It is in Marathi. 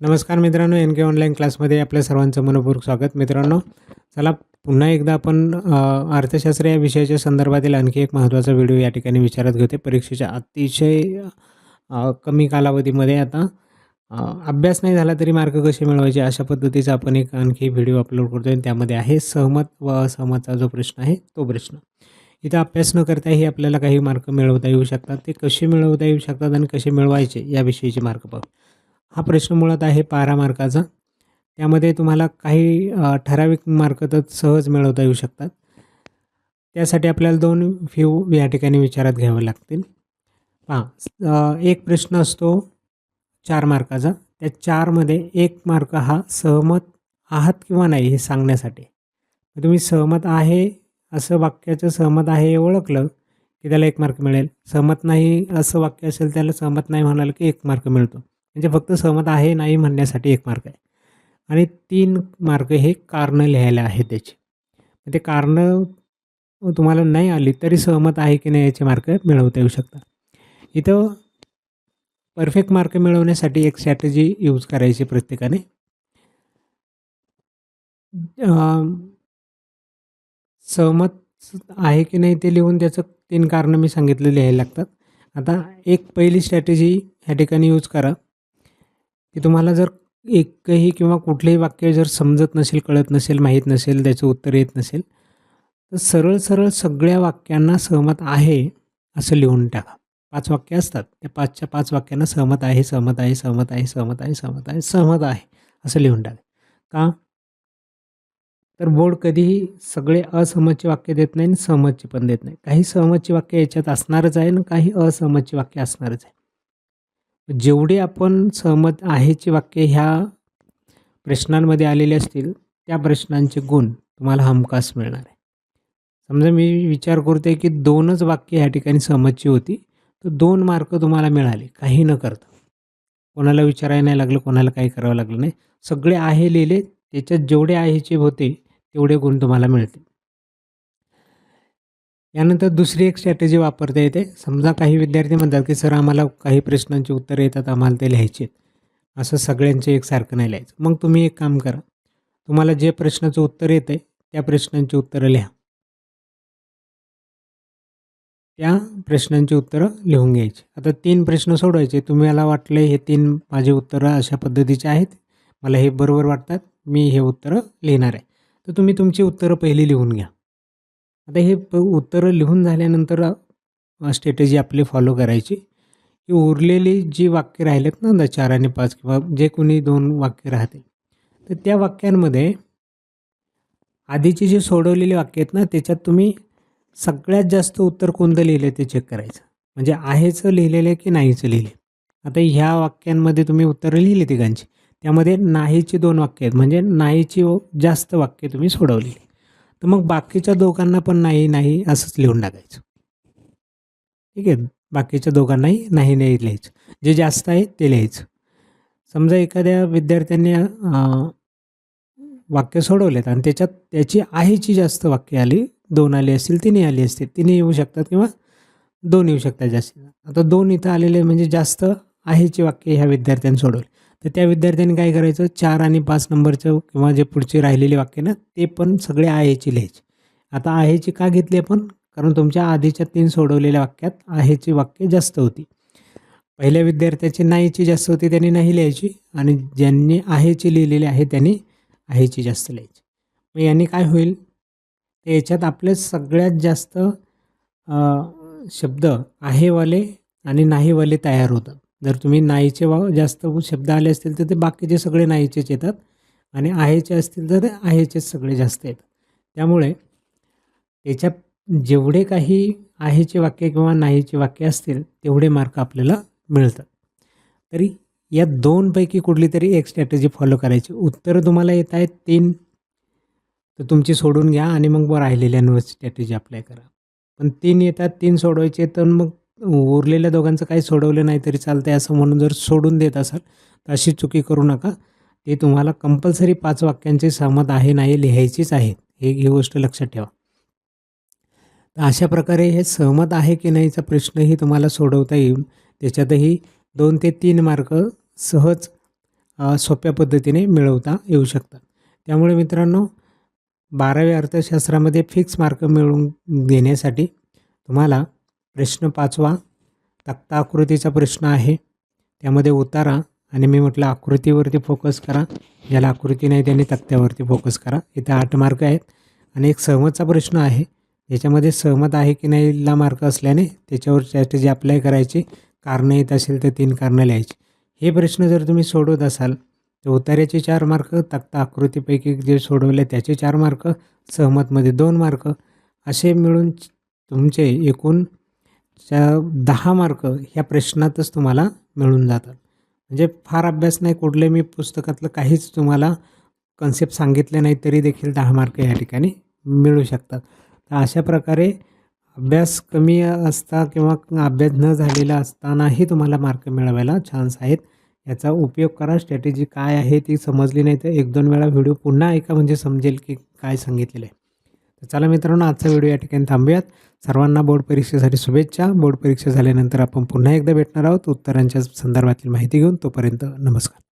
नमस्कार मित्रांनो एन के ऑनलाईन क्लासमध्ये आपल्या सर्वांचं मनपूर्वक स्वागत. मित्रांनो चला पुन्हा एकदा आपण अर्थशास्त्र या विषयाच्या संदर्भातील आणखी एक महत्त्वाचा व्हिडिओ या ठिकाणी विचारात घेते. परीक्षेच्या अतिशय कमी कालावधीमध्ये आता अभ्यास नाही झाला तरी मार्क कसे मिळवायचे अशा पद्धतीचा आपण एक आणखी व्हिडिओ अपलोड करतो आणि त्यामध्ये आहे सहमत व असहमतचा जो प्रश्न आहे तो प्रश्न. इथं अभ्यास न करताही आपल्याला काही मार्क मिळवता येऊ शकतात. ते कसे मिळवता येऊ शकतात आणि कसे मिळवायचे याविषयीचे मार्क पाहू. हा प्रश्न मुळात आहे बारा मार्काचा त्यामध्ये तुम्हाला काही ठराविक मार्क तर सहज मिळवता येऊ शकतात. त्यासाठी आपल्याला दोन फ्यू या ठिकाणी विचारात घ्यावे लागतील. हां एक प्रश्न असतो चार मार्काचा त्या चारमध्ये एक मार्क हा सहमत आहात किंवा नाही हे सांगण्यासाठी. तुम्ही सहमत आहे असं वाक्याचं सहमत आहे हे ओळखलं की त्याला एक मार्क मिळेल. सहमत नाही असं वाक्य असेल त्याला सहमत नाही म्हणाल की एक मार्क मिळतो. म्हणजे फक्त सहमत आहे नाही म्हणण्यासाठी एक मार्ग आहे. आणि तीन मार्क हे कारणं लिहायला आहेत त्याचे. ते कारणं तुम्हाला नाही आली तरी सहमत आहे की नाही याचे मार्क मिळवता येऊ शकतात. इथं परफेक्ट मार्क मिळवण्यासाठी एक स्ट्रॅटेजी यूज करायची प्रत्येकाने. सहमत आहे की नाही ते लिहून त्याचं तीन कारणं मी सांगितलं लिहायला लागतात. आता एक पहिली स्ट्रॅटेजी ह्या ठिकाणी यूज करा. की तुम्हाला जर एकही किंवा कुठलंही वाक्य जर समजत नसेल कळत नसेल माहीत नसेल त्याचं उत्तर येत नसेल तर सरळ सरळ सगळ्या वाक्यांना सहमत आहे असं लिहून टाका. पाच वाक्य असतात. त्या पाचच्या पाच वाक्यांना सहमत आहे सहमत आहे सहमत आहे सहमत आहे सहमत आहे सहमत आहे असं लिहून टाका. का? तर बोर्ड कधीही सगळे असहमतचे वाक्य देत नाही आणि सहमतचे पण देत नाही. काही सहमतची वाक्य याच्यात असणारच आहे आणि काही असहमतची वाक्य असणारच आहे. जेवढे आपण सहमत आहेचे वाक्य ह्या प्रश्नांमध्ये आलेले असतील त्या प्रश्नांचे गुण तुम्हाला हमखास मिळणार आहे. समजा मी विचार करतोय की दोनच वाक्य ह्या ठिकाणी सहमतची होती तर दोन मार्क तुम्हाला मिळाले काही न करता. कोणाला विचारायला नाही लागलं कोणाला काही करावं लागलं नाही. सगळे आहे लिहिले त्याच्यात जेवढे आहेचे होते तेवढे गुण तुम्हाला मिळतील. यानंतर दुसरी एक स्ट्रॅटेजी वापरता येते. समजा काही विद्यार्थी म्हणतात की सर आम्हाला काही प्रश्नांची उत्तरं येतात आम्हाला ते लिहायचे आहेत. असं सगळ्यांचे एकसारखं नाही लिहायचं. मग तुम्ही एक काम करा. तुम्हाला जे प्रश्नाचं उत्तर येतं आहे त्या प्रश्नांची उत्तरं लिहा. त्या प्रश्नांची उत्तरं लिहून घ्यायची. आता तीन प्रश्न सोडवायचे. तुम्हाला वाटले हे तीन माझे उत्तरं अशा पद्धतीचे आहेत. मला हे बरोबर वाटतात. मी हे उत्तरं लिहिणार आहे. तर तुम्ही तुमची उत्तरं पहिली लिहून घ्या. आता हे प उत्तरं लिहून झाल्यानंतर स्ट्रॅटेजी आपली फॉलो करायची. की उरलेली जी वाक्य राहिलेत ना चार आणि पाच किंवा जे कोणी दोन वाक्य राहतील तर त्या वाक्यांमध्ये आधीचे जे सोडवलेले वाक्य आहेत ना त्याच्यात तुम्ही सगळ्यात जास्त उत्तर कोणतं लिहिलं ते चेक करायचं. म्हणजे आहेचं लिहिलेलं आहे की नाहीचं लिहिले आता ह्या वाक्यांमध्ये तुम्ही उत्तरं लिहिली तिघांची. त्यामध्ये नाहीची दोन वाक्य आहेत. म्हणजे नाहीची जास्त वाक्य तुम्ही सोडवलेली तर मग बाकीच्या दोघांना पण नाही नाही असंच लिहून टाकायचं. ठीक आहे? बाकीच्या दोघांनाही नाही नाही लिहायचं. जे जास्त आहे ते लिहायचं. समजा एखाद्या विद्यार्थ्यांनी वाक्य सोडवलेत आणि त्याच्यात त्याची आहेची जास्त वाक्य आली दोन आली असतील तिन्ही आली असतील तिन्ही येऊ शकतात किंवा दोन येऊ शकतात जास्त. आता दोन इथं आलेले म्हणजे जास्त आहेची वाक्य ह्या विद्यार्थ्यांनी सोडवले. तर त्या विद्यार्थ्यांनी काय करायचं? चार आणि पाच नंबरचं किंवा जे पुढचे राहिलेले वाक्य ना ते पण सगळे आहेची लिहायचे. आता आहेची का घेतली आपण? कारण तुमच्या आधीच्या तीन सोडवलेल्या वाक्यात आहेची वाक्य जास्त होती. पहिल्या विद्यार्थ्याची नाहीची जास्त होती त्यांनी नाही लिहायची. आणि ज्यांनी आहेची लिहिलेली आहे त्यांनी आहेची जास्त लिहायची. मग यांनी काय होईल? तर याच्यात आपले सगळ्यात जास्त शब्द आहेवाले आणि नाहीवाले तयार होतात. जर तुम्ही नाहीचे वा जास्त शब्द आले असतील तर ते बाकीचे सगळे नाहीचेच येतात. आणि आहेचे असतील तर ते आहेचेच सगळे जास्त येतात. त्यामुळे त्याच्यात जेवढे काही आहेचे वाक्य किंवा नाहीचे वाक्य असतील तेवढे मार्क आपल्याला मिळतात. तरी या दोनपैकी कुठली तरी एक स्ट्रॅटेजी फॉलो करायची. उत्तरं तुम्हाला येत आहेत तीन. तर तुमची सोडून घ्या आणि मग राहिलेल्यांवर स्ट्रॅटेजी अप्लाय करा. पण तीन येतात तीन सोडवायचे तर मग उरलेल्या दोघांचं काही सोडवलं नाही तरी चालतंय असं म्हणून जर सोडून देत असाल तर अशी चुकी करू नका. ते तुम्हाला कंपल्सरी पाच वाक्यांचे सहमत आहे नाही लिहायचीच आहेत हे ही गोष्ट लक्षात ठेवा. तर अशा प्रकारे हे सहमत आहे की नाहीचा प्रश्नही तुम्हाला सोडवता येईल. त्याच्यातही दोन ते तीन मार्क सहज सोप्या पद्धतीने मिळवता येऊ शकतात. त्यामुळे मित्रांनो बारावी अर्थशास्त्रामध्ये फिक्स मार्क मिळवून देण्यासाठी तुम्हाला प्रश्न पाचवा तक्ता आकृतीचा प्रश्न आहे. त्यामध्ये उतारा आणि मी म्हटलं आकृतीवरती फोकस करा. ज्याला आकृती नाही त्याने तक्त्यावरती फोकस करा. इथे आठ मार्क आहेत आणि एक सहमतचा प्रश्न आहे. याच्यामध्ये सहमत आहे की नाही ला मार्क असल्याने त्याच्यावर स्ट्रॅटेजी अप्लाय करायची. कारणं येत असेल तर तीन कारणं लिहायची. हे प्रश्न जर तुम्ही सोडवत असाल तर उतार्याचे चार मार्क तक्ता आकृतीपैकी जे सोडवले त्याचे चार मार्क सहमतमध्ये दोन मार्क असे मिळून तुमचे एकूण च्या दहा मार्क ह्या प्रश्नातच तुम्हाला मिळून जातात. म्हणजे फार अभ्यास नाही कुठले मी पुस्तकातलं काहीच तुम्हाला कन्सेप्ट सांगितले नाही तरी देखील दहा मार्क या ठिकाणी मिळू शकतात. तर अशा प्रकारे अभ्यास कमी असता किंवा अभ्यास न झालेला असतानाही तुम्हाला मार्क मिळवायला चान्स आहेत. याचा उपयोग करा स्ट्रॅटेजी काय आहे ती समजली नाही तर एक दोन वेळा व्हिडिओ पुन्हा ऐका म्हणजे समजेल की काय सांगितलेलं आहे. तर चला मित्रांनो आजचा व्हिडिओ या ठिकाणी थांबूयात. सर्वांना बोर्ड परीक्षेसाठी शुभेच्छा. बोर्ड परीक्षा झाल्यानंतर आपण पुन्हा एकदा भेटणार आहोत. उत्तरांच्या संदर्भातील माहिती घेऊन तोपर्यंत नमस्कार.